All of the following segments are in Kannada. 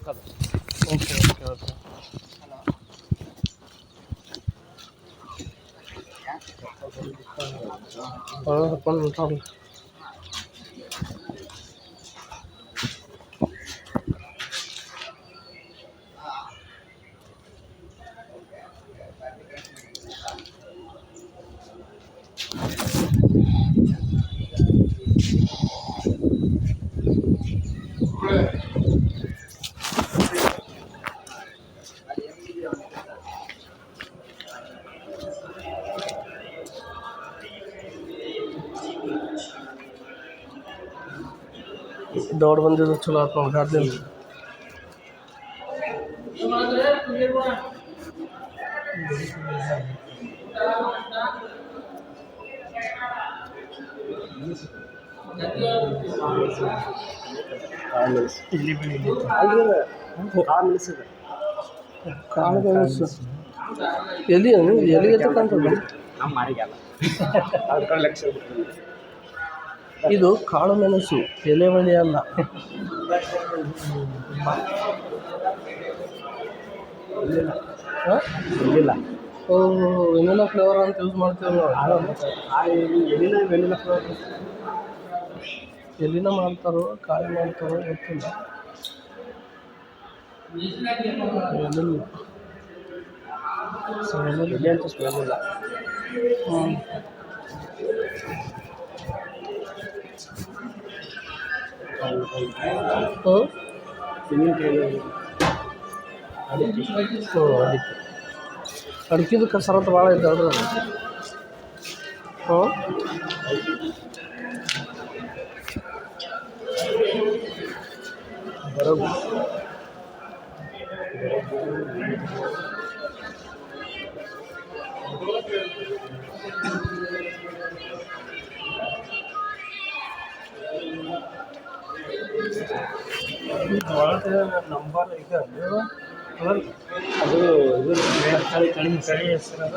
bakalım. Okey okey okey. Bana da bana da tamam. ದೌಡ್ ಬಂದಿದ್ದು ಚಲೋ ಆಯ್ತು ನೋಡಿ ಗಾರ್ಡನ್ ಎಲ್ಲಿ ಎಲ್ಲಿ? ಎಲ್ಲಿಗೆ ತಗೊಂಡ್ರೆ ನಮ್ಮ ಮಾರಿಗಲ್ಲ ಅದ್ರ ಲಕ್ಷ ಇದು ಕಾಳು ಮೆಣಸು ಎಲೆ ಬಳ್ಳಿ ಅಲ್ಲ ಹಾಂ? ಇಲ್ಲ ಓ ವೆನಿಲಾ ಫ್ಲೇವರ್ ಅಂತ ಯೂಸ್ ಮಾಡ್ತೀವಿ ನಾವು. ಎಲ್ಲಿನ ವೆನಿಲ್ಲ ಫ್ಲೇವರ್. ಎಲ್ಲಿನ ಮಾಡ್ತಾರೋ ಕಾಯಿ ಮಾಡ್ತಾರೋ ಗೊತ್ತಿಲ್ಲ. ಸೊ ಎಲ್ಲ ಎಲ್ಲಿ ಅಂತ ಸ್ಮೆಲ್ ಇಲ್ಲ. ಹ್ಞೂ ಓ ಅಡಿಕೆದು ಕಸರತ್ತು ಭಾಳ ಐತೆ ಓ ಅದು. ಬರೋದು ನಂಬರ್ ಇದೆ ಅದು. ಇದು ಕಳಿ ಕಳಿ ಕಳಿ ಹೆಸರು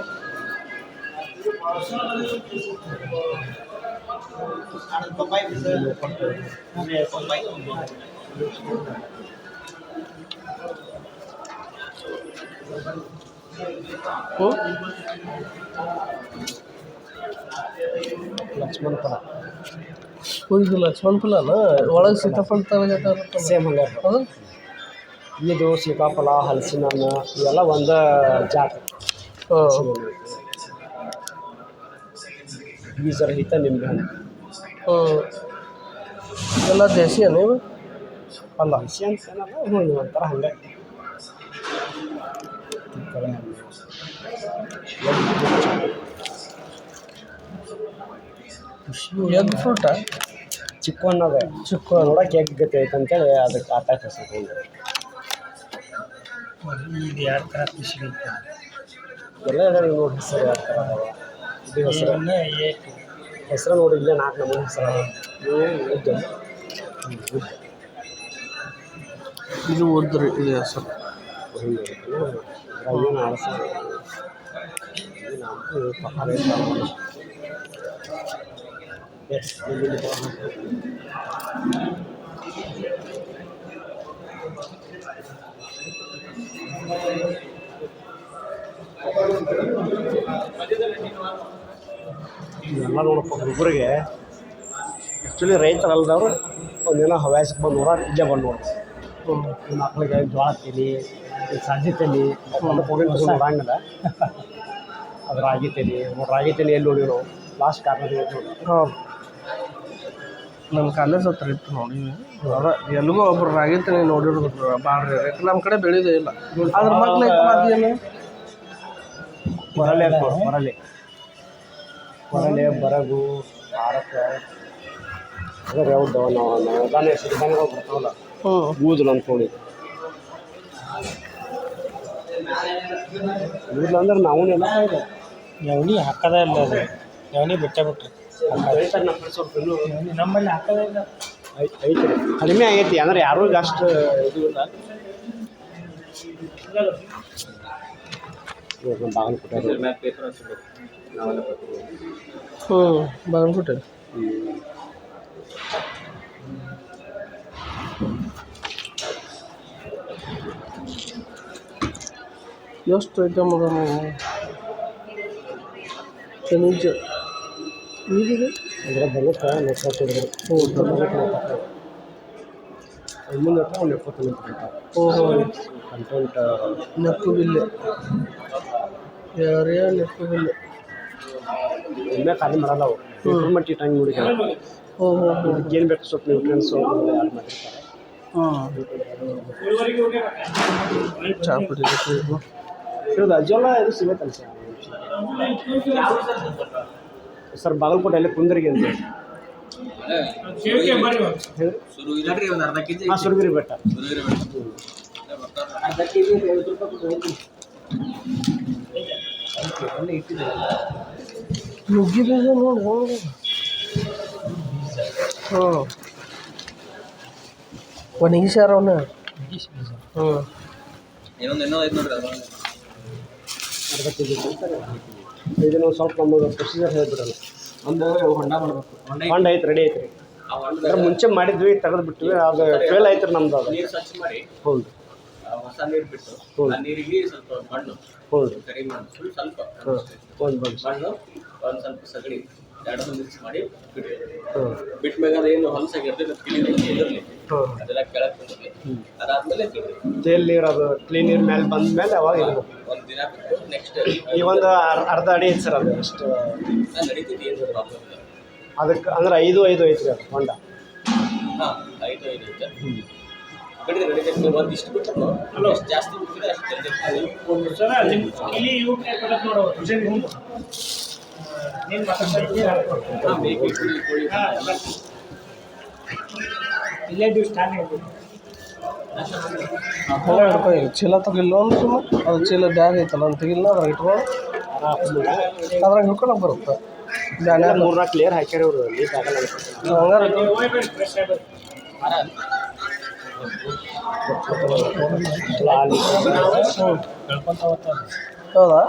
ಹ್ಞೂ. ಲಕ್ಷ್ಮಣ ಫಲನ ಒಳಗೆ ಸೀತಾಫಲ ತರಗಟ್ಟ ಸೇಮ್ ಹಂಗೆ ಹೌದು? ಇದು ಸೀತಾಫಲ ಹಲಸಿನ ಹಣ್ಣು ಇವೆಲ್ಲ ಒಂದು ಜಾತಿ ಹಾಂ ಬೀಜರಹಿತ ನಿಂಬೆಹಣ್ಣು ಹ್ಞೂ ಎಲ್ಲ ದೇಸಿ ನೀವು? ಅಲ್ಲ ಹಸಿ ಅಂತ ಹ್ಞೂ ಒಂಥರ ಹಂಗೆ ಕಿತ್ತಳೆ ಹಣ್ಣು ಎಗ್ ಫ್ರೂಟ ಚಿಕ್ಕ ಅನ್ನೋದೇ ಚಿಕ್ಕ ನೋಡಕ್ಕೆ ಎಗ್ ಗತಿ ಐತೆ ಅಂತೇಳಿ ಅದಕ್ಕೆ ಆಟ ಹೆಸರು ಇದು. ಯಾವ ಥರ ಖುಷಿ ಎಲ್ಲ ನೋಡಿ ಹೆಸರು ಯಾವ ಥರ ಇದು ಹೆಸರು? ಹೆಸರು ನೋಡಿ ಇಲ್ಲೇ ನಾಲ್ಕು ನಮೂನೆ ಹೆಸರು ಉದ್ದ ಇದು. ಉದ್ರಿ ಇದು ಹೆಸರು. ಏನು ಅರಸ ಇವೆಲ್ಲ ನೋಡಪ್ಪ ಹುಡುಗರಿಗೆ ಆ್ಯಕ್ಚುಲಿ ರೈತರಲ್ದವ್ರು ಒಂದಿನ ಹವ್ಯಾಸಕ್ಕೆ ಬಂದು ನೋಡೋ ಇಲ್ಲೇ ಬಂದು ನೋಡಿ. ಮಕ್ಕಳಿಗೆ ಜೋಳ ತಲಿ ಸಜ್ಜಿ ತಲಿ ನೋಡಂಗದ ಅದು ರಾಗಿ ತಲಿ ರಾಗಿ ತಲಿ ಎಲ್ಲಿ ನೋಡಿ ನಾವು. ಲಾಸ್ಟ್ ಕಾರ್ನರ್ ನೋಡಿ ನಮ್ಮ ಕಾಲೇಜ್ ಹತ್ರ ಇತ್ತು ನೋಡಿ. ಅದ ಎಲ್ಲಿಗೋ ಒಬ್ರು ರಾಗಿರ್ತೀನಿ ನೋಡಿರೋದು ಭಾಳ ಯಾಕೆ ನಮ್ಮ ಕಡೆ ಬೆಳೆಯೋದೇ ಇಲ್ಲ. ಅದ್ರ ಮಗ್ಲು ಏನು? ಬರಲಿ ನೋಡಿ, ಕೊರಲೆ ಕೊರಲೆ ಬರಗು ಹಾರಕ. ಅದ್ರ ಯಾವ್ದು ನಾವು ಸಿರಿಧಾನ್ಯಗಳು ಬರ್ತಾವಲ್ಲ ಹ್ಞೂ ಬೂದಲು ಅಂದ್ಕೊಂಡು ಬೂದಲು ಅಂದ್ರೆ ನಾವು ಎಲ್ಲ ಯಾವನಿ ಹಾಕದ ಇಲ್ಲ ಅದು. ನವಣಿ ಬಿಟ್ಟೆ ಬಿಟ್ರಿ. ರೈತರು ನಮ್ಮ ಕಡೆ ಸ್ವಲ್ಪ ಇನ್ನೂ ನಮ್ಮಲ್ಲಿ ಹಾಕದೇ ಇಲ್ಲ ಐ- ಐತಿ ರೀ. ಕಡಿಮೆ ಆಗೈತಿ ಅಂದ್ರೆ ಯಾರೂ ಈಗ ಅಷ್ಟು ಇದು ಇಲ್ಲ ಇವಾಗ ನಮ್ಮ ಬಾಗಲಕೋಟೆ ಹ್ಞೂ ಬಾಗಲಕೋಟೆ ಎಷ್ಟು ಐಟಮ್ ಅದ ನೀವು ಖನಿಜ ಈಗಿದೆ ಅಂದರೆ ಬರುತ್ತೆ ನೆಕ್ಸ್ಟ್ ಕೊಡಿದ್ರು ಮುಂದೆ ಒಂದು ಎಪ್ಪತ್ತು ಓಹೋ ಕಂಟೆಂಟ್ ನೆಪ್ಪು ಬಿಲ್ಲೆ ಯಾರ್ಯಾ ನೆಪ್ಪು ಬಿಲ್ಲೆ ಒಮ್ಮೆ ಖಾಲಿ ಮಾಡಲ್ಲ ಅವು ಇಂಪ್ರೂವ್ಮೆಂಟ್ ಇಟ್ಟಂಗೆ ಹುಡುಗ ಓಹೋ ಹೋ ಏನು ಬೇಕು ಸ್ವಲ್ಪ ನ್ಯೂಟ್ರಿಯನ್ಸ್ ಯಾರು ಹಾಂ. ಚಹಾ ಕುಡಿಬೇಕು ಇದು ಅಜ್ಜಲ್ಲ ಇದು ಸಿಗತ್ತಲ್ಲ ಸರ್? ಸರ್ ಬಾಗಲಕೋಟೆಯಲ್ಲಿ ಕುಂದರಿಗೆ ಅಂತ. ಹಾಂ ಸುರಗಿರಿ ಬೆಟ್ಟ. ಬೀಜ ನೋಡಿ ಹೆಂಗೆ. ಹಾಂ ಒಣಗಿಸ್ಯಾರ ಅವನ್ನ ಹ್ಞೂ. ಇನ್ನೊಂದು ಇನ್ನೊಂದು ಐದು ನೋಡ್ರಿ ಅರ್ಧ ಕೆ ಜಿ ಇದನ್ನು ಸ್ವಲ್ಪ ನಮಗೆ ಪ್ರೊಸೀಜರ್ ಹೇಳ್ಬಿಡಲ್ಲ. ಒಂದು ಹೊಂಡ ಮಾಡಬೇಕು. ಹೊಂಡ ಹೊಂಡ ಐತೆ ರೆಡಿ ಐತ್ರಿ. ಆ ಅದ್ರ ಮುಂಚೆ ಮಾಡಿದ್ವಿ ತೆಗೆದು ಬಿಟ್ವಿ ಅದು ಫೇಲ್ ಐತ್ರಿ ನಮ್ದು ಅದು. ನೀರು ಸ್ವಚ್ಛ ಮಾಡಿ ಹೌದು. ಆ ಹೊಸ ನೀರು ಬಿಟ್ಟು ಹೌದು. ಆ ನೀರಿಗೆ ಸ್ವಲ್ಪ ಮಣ್ಣು ಹೌದು. ಕರಿ ಮಣ್ಣು ಸ್ವಲ್ಪ ಸ್ವಲ್ಪ ಒಂದು ಬಂದು ಮಣ್ಣು ಒಂದು ಸ್ವಲ್ಪ ಸಗಣಿ ಎರಡನ್ನೂ ಮಿಕ್ಸ್ ಮಾಡಿ ಬಿಡಿ ಹಾಂ ಬಿಟ್ಟ ಮೇಲೆ ಅದೇನು ಹೊಲಸಾಗಿರ್ತೈತೆ ಇರಲಿ ಹಾಂ ಅದೆಲ್ಲ ಕೆಳಗೆ ಅದಾದ್ಮೇಲೆ ತಿನ್ರಿ ತೇಲ್ ನೀರು ಅದು ಕ್ಲೀನ್ ನೀರು ಮೇಲೆ ಬಂದ ಮೇಲೆ ಅವಾಗ ಒಂದು ದಿನ ಬಿಟ್ಟು ನೆಕ್ಸ್ಟ್ ಈ ಒಂದು ಅರ್- ಅರ್ಧ ಅಡಿ ಐತೆ ಸರ್ ಅದು ಅಷ್ಟು. ನಡೀತಿದೆ ಏನು ಪ್ರಾಬ್ಲಮ್ ಇಲ್ಲ. ಅದಕ್ಕೆ ಅಂದ್ರೆ ಐದು ಐದು ಐತ್ರಿ ಅದು ಹೊಂಡ. ಹಾಂ ಐದು ಐದು ಐತೆ. ಬಿಡ್ರಿ ನಡೀತೈತೆ. ನೀವು ಒಂದು ಇಷ್ಟು ಬಿಟ್ಟರು ಎಷ್ಟು ಜಾಸ್ತಿ ಬಿಟ್ಟಿದ್ರೆ ಅಷ್ಟು ಜಲ್ದಿ ಹಾಂ ಬೇಕು ಕೋಳಿ ಕೋಳಿ ಎಲ್ಲ ಹಿಡ್ಕೊ ಈಗ ಚೀಲ ತಗಿಲ್ಲ ಅದು ಚೀಲ ಬ್ಯಾಗ್ ಐತಲ್ಲ ಅಂತ ತೆಗಿಲ್ಲ ಅದ್ರಾಗ ಇಟ್ಕೊಂಡು ಅದ್ರಾಗ ಹಿಡ್ಕೊಳಕ್ಕೆ ಬರುತ್ತೆ. ಬ್ಯಾನ ಮೂರ್ನಾಲ್ಕು ಲೇಯರ್ ಹಾಕ್ಯಾರ ಇವರು ಲೀಕ್ ಆಗಲ್ಲ. ಹೌದು. ಹೌದಾ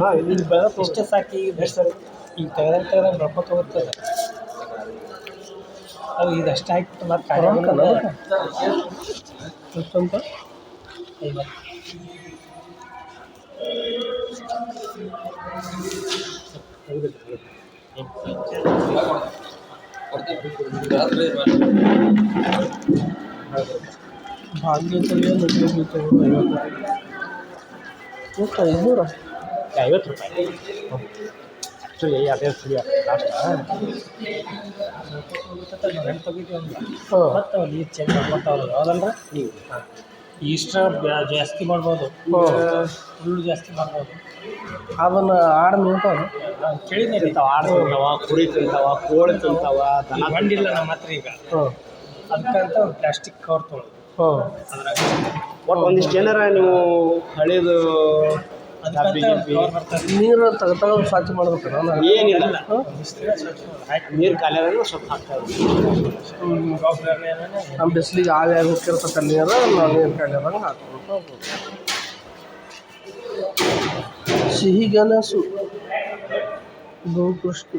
ಹಾಂ ಇಲ್ಲಿ ಬೆಳೆದ ಇಷ್ಟೇ ಸಾಕಿ ಬೆಸ್ಟ್ ಸರ್ ಈಗ ತೆಗೆದಾಗ ತೆಗೆದಾಗ ಬೆಳ್ಕೊತ ತಗೋತದ. ಅದು ಇದಷ್ಟು ಹಾಕಿ ಮತ್ತೆ ರೊಕ್ಕನ? ಎಷ್ಟಂತ ಭಾಗ್ಯ ತಳಿಯ ನುಗ್ಗಿ ಬೀಳ್ತವೆ ಐವತ್ತು ಎಷ್ಟು ಐನೂರ ಐವತ್ತು ರೂಪಾಯಿ ಆ್ಯಕ್ಚುಲಿ ಅದೇ ಫ್ರೀ ಲಾಸ್ಟ್ ಇಷ್ಟ ಜಾಸ್ತಿ ಮಾಡ್ಬೋದು. ಹುಲ್ಲು ಜಾಸ್ತಿ ಮಾಡ್ಬೋದು. ಅದನ್ನು ಆಡು ನಾನು ಕೇಳಿದ್ದೆ ತಿಂತಾವ ಆಡು ತಿಂತಾವ ಕುರಿ ತಿಂತಾವ ಕೋಳಿ ತಿಂತಾವ ದನ ಬಂಡಿಲ್ಲ ನಮ್ಮ ಹತ್ರ ಈಗ. ಅದಕ್ಕಂತ ಒಂದು ಪ್ಲಾಸ್ಟಿಕ್ ಕವರ್ ತೊಗೊಳ್ಳೋದು ಹ್ಞೂ ಅದ್ರಾಗ. ಒಟ್ಟು ಒಂದಿಷ್ಟು ಏನಾರ ನೀವು ಹಳೇದು ನೀರು ತಗ ತಗೊಂಡು ಸ್ವಚ್ಛ ಮಾಡ್ಬೇಕು ನಾನು ಏನಿಲ್ಲ ನೀರು ಖಾಲಿ ಆದ್ರೆ ಸ್ವಲ್ಪ ನಮ್ಮ ಬಿಸಿಲಿಗೆ ಆವಿ ಆಗಿ ಹೋಗಿರ್ತಕ್ಕ ನೀರು ನಾವು ನೀರು ಕಾಯ್ದಂಗೆ ಹಾಕ್ಬೇಕು. ಹೋಗ್ಬೋದು ಸಿಹಿ ಗೆಣಸು. ಗೋಕೃಷ್ಣ.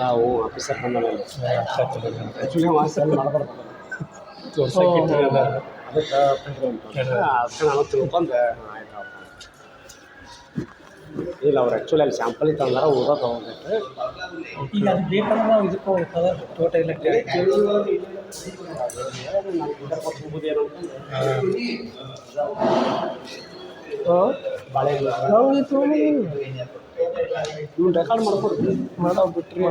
ನಾವು ಆಫೀಸರ್ ಬಂದಲ್ಲ ಆ್ಯಕ್ಚುಲಿ ಸೆಲ್ ಮಾಡಬಾರ್ದು ಅದಕ್ಕೆ ನಾನು ತಿಳ್ಕೊಂಡು. ಇಲ್ಲ ಅವ್ರು ಆ್ಯಕ್ಚುಲಿ ಅಲ್ಲಿ ಸ್ಯಾಂಪಲ್ ಇತ್ತು ಅಂದ್ರೆ ಓದೋ ತೊಗೊಂಡ್ಬಿಟ್ಟು ಈಗ ಅದು ಬೇಕಂದ್ರೆ ನಾವು ಇದಕ್ಕೆ ಹೋಗ್ತದೆ ತೋಟ ಕೇಳಿ ನೀವು ರೆಕಾರ್ಡ್ ಮಾಡ್ಕೊಡ್ತೀವಿ ಮಾಡೋ ಬಿಟ್ರಿ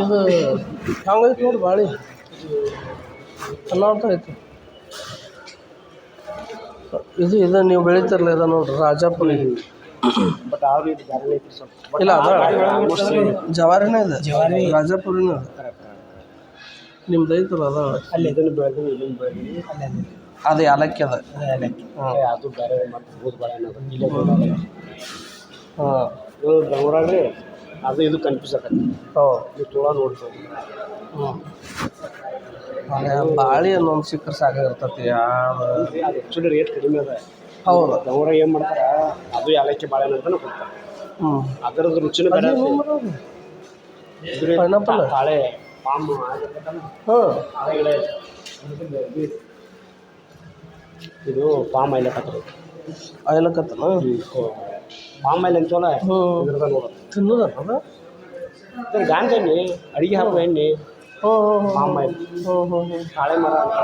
ಇದು ಹಂಗೈತೆ ನೋಡಿ ಭಾಳ ಎಲ್ಲ ಐತಿ ಇದು ಇದು ನೀವು ಬೆಳಿತಿರಲ್ಲ ಇದು ನೋಡ್ರಿ ರಾಜಾಪುರಿ ಬಟ್ ಅವ್ರು ಇದು ಬೇರೆ ಸ್ವಲ್ಪ. ಇಲ್ಲ ಅದ ಜವಾರಿನೇ ಇದೆ. ಜವಾರಿ. ರಾಜಾಪುರಿನೇ ಇದೆ. ನಿಮ್ದು ಐತಲ್ಲ ಅದ? ಅಲ್ಲಿ ಇದನ್ನು ಬೆಳೆದು ಇದನ್ನು ಬೆಳೆದು ಅಲ್ಲೇ. ಅದು ಏಲಕ್ಕಿ ಅದ. ಏಲಕ್ಕಿ. ಹಾಂ. ಅದು ಬೇರೆ ಮತ್ತು. ಹಾಂ. ಇದು ಬೆಂಗ್ಳೂರಾಗ್ರಿ ಅದು ಇದು ಕನ್ಫ್ಯೂಸ್ ಆಗತ್ತೆ. ಹೌದು. ನೀವು ತುಳ ನೋಡ್ತೀವಿ ಹ್ಞೂ ಬಾಳಿ ಅನ್ನೊಂದು ಸಿಕ್ಕರೆ ಸಾಕಾಗಿರ್ತತಿ ಆಕ್ಚುಲಿ ರೇಟ್ ಕಡಿಮೆ ಅದ. ಹೌದು. ಅವ್ರ ಏನು ಮಾಡ್ತಾರೆ ಅದು ಏಲಕ್ಕಿ ಬಾಳೆ ಅಂತಾನೆ ಕೊಡ್ತಾರೆ. ಹ್ಞೂ ಅದರದ್ದು ರುಚಿನ ಬೇರೆ ಪೈನಾಪಲ್? ತಾಳೆ ಪಾಮ್ ಹಾಂ ಇದು ಪಾಮ್ ಆಯಿಲ್ ಹಾಕತ್ರಿ ಆಯ್ಲಕತ್ತನ ಪಾಮ್ ಆಯಿಲ್ ಅಂತಲ್ಲ ಹ್ಞೂ ಇದ್ರದ ನೋಡು. ತಿನ್ನೋದ ಅದು? ಇದು ಗಾಂಜಾ ಎಣ್ಣೆ ಅಡಿಗೆ ಹಾಕೋ ಎಣ್ಣೆ. ಆಯಿಲ್ ಹ್ಞೂ. ಹ್ಞೂ ಹ್ಞೂ ತಾಳೆ ಮರ ಅಂತ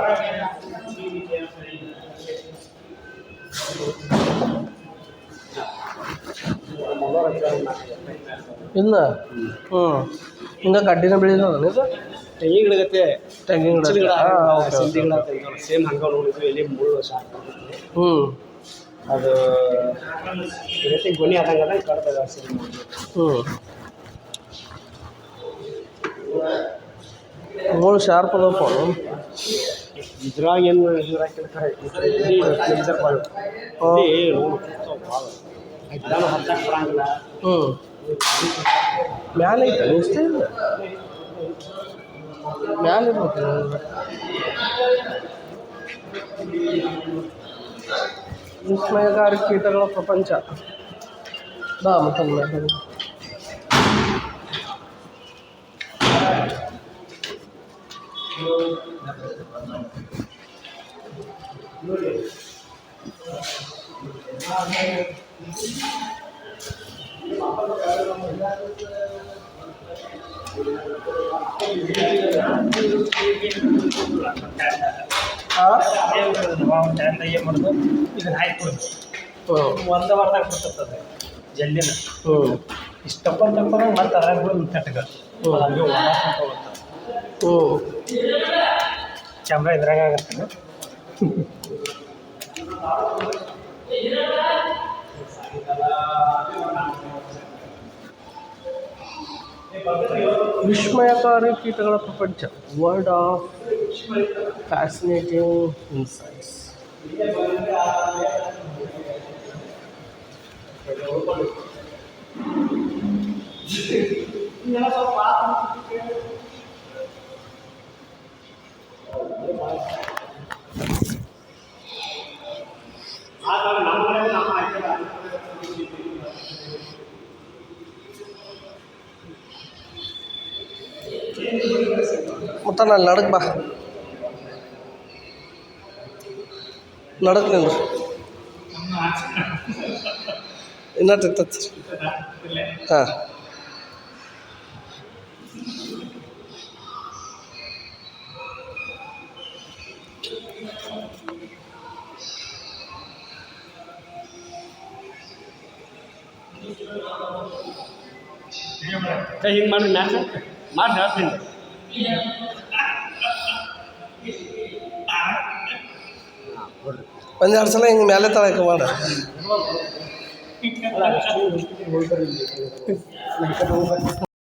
ಇಲ್ಲ ಹ್ಞೂ ಹಿಂಗೆ ಕಡ್ಡಿನ ಬೆಳೆಯೋದ ಇದು ತೆಂಗಿನ ಗಿಡಗತ್ತೆ ತೆಂಗಿನ ಗಿಡ. ಸಿಂಧಿ ಗಿಡ ಸೇಮ್ ಹಂಗ ನೋಡಿದ್ವಿ. ಎಲ್ಲಿ ಮೂರು ವರ್ಷ ಹ್ಞೂ. ಅದು ಇದಕ್ಕೆ ಗೊನೆ ಆದಂಗೆ ಅದಂಗೆ ಕಟ್ತದೆ ಸೇಮ್ ಹ್ಞೂ. ಮುಳ್ಳು ಶಾರ್ಪ್ ಅದಪ್ಪ. ಇದ್ರಾಗ ಏನು ಹ್ಞೂ ಮ್ಯಾಲೆ ಐತೆ ಇಷ್ಟೇ ಇಲ್ಲ? ಮ್ಯಾಲೆ ಇರ್ಬೇಕು. ವಿಸ್ಮಯಕಾರಿ ಕೀಟಗಳ ಪ್ರಪಂಚ. ಬಾ ಮತ್ತೆ ಮ್ಯಾಲೆ. ಆ? ಏನು ಮಾಡೋದು ಇದನ್ನ ಹಾಕಿ ಒಂದು ವಾರದಾಗ ಬಿಡ್ತದೆ ಜಲ್ದಿನ ಹ್ಞೂ ಇಷ್ಟು ತಪ್ಪ ಮತ್ತೆ ಅದ್ರಾಗ ಬಿಡೋದು ತಟ್ಟಗ ಹಂಗೆ ಹಂಗೆ ಹ್ಞೂ ಕ್ಯಾಮ್ರಾ ಇದ್ರಾಗ ಆಗತ್ತೆ. ವಿಸ್ಮಯಕಾರಿ ಕೀಟಗಳ ಪ್ರಪಂಚ. ವರ್ಲ್ಡ್ ಆಫ್ ಫ್ಯಾಸಿನೇಟಿಂಗ್ ಇನ್ಸೈಟ್ಸ್ ಮತ್ತು ನಾನು ನಡಕ್ ಬಾ ನಡಕ್ ನಿಂದ್ರು ಇನ್ನೂ ತಿಂತತ್ರಿ ಹಿಂಗೆ ಮಾಡಿ ಮ್ಯಾಚ್ ಮಾಡಿ ಹೇಳ್ತೀನಿ ಒಂದು ಎರಡು ಸಲ ಹಿಂಗೆ ಮೇಲೆ ತಳಕ ಮಾಡ ಅಲ್ಲ, ಅಷ್ಟು ಹೋಗ್ಬರ್ಲಿ.